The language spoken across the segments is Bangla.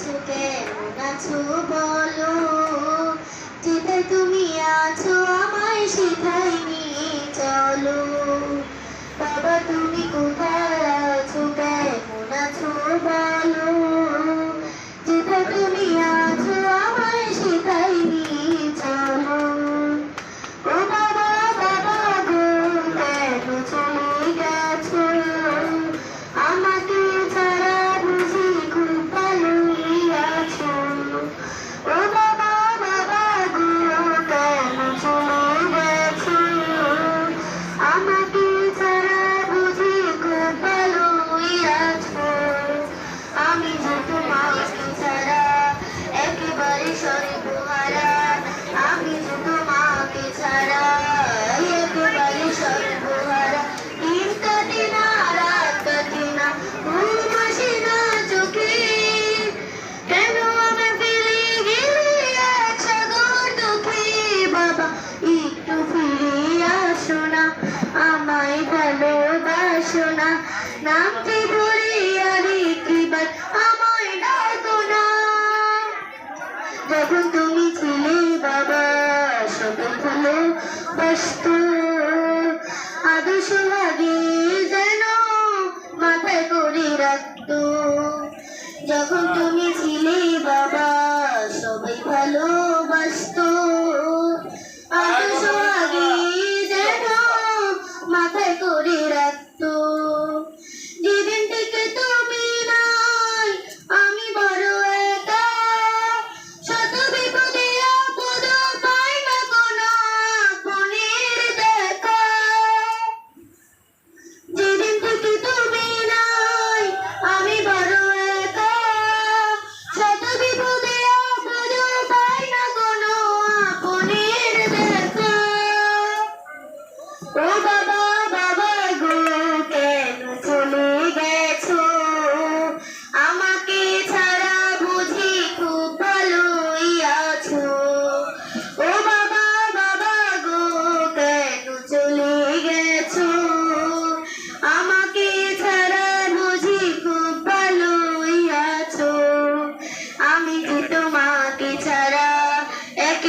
আছো আছো বলো যেতে তুমি আছো আমায় সেখানে নিয়ে চলো। বাবা তুমি কোথায় একটু ফিরে আসো না আমায় ভালোবাসো না নামটি ধরে আর একবার আমায় ডাকো না যখন তুমি ছিলে বাবা সবে ভালো বাসত। আদৌ সোহাগে যেন মাথায় করে রাখত। যখন তুমি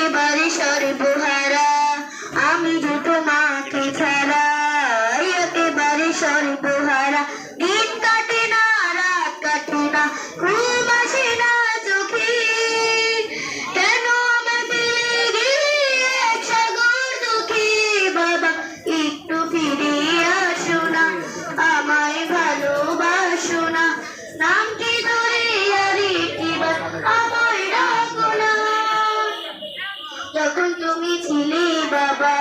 everybody started Bye-bye.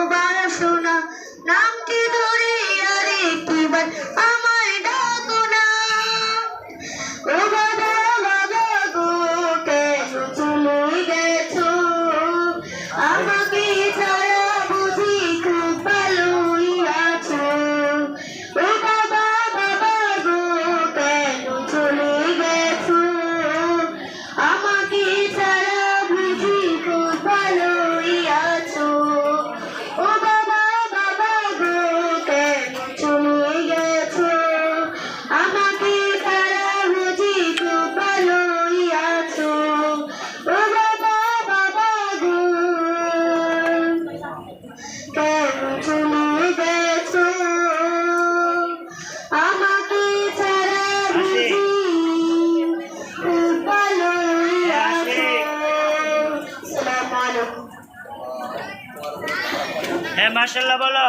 হ্যাঁ মার্শাল্লাহ বলো।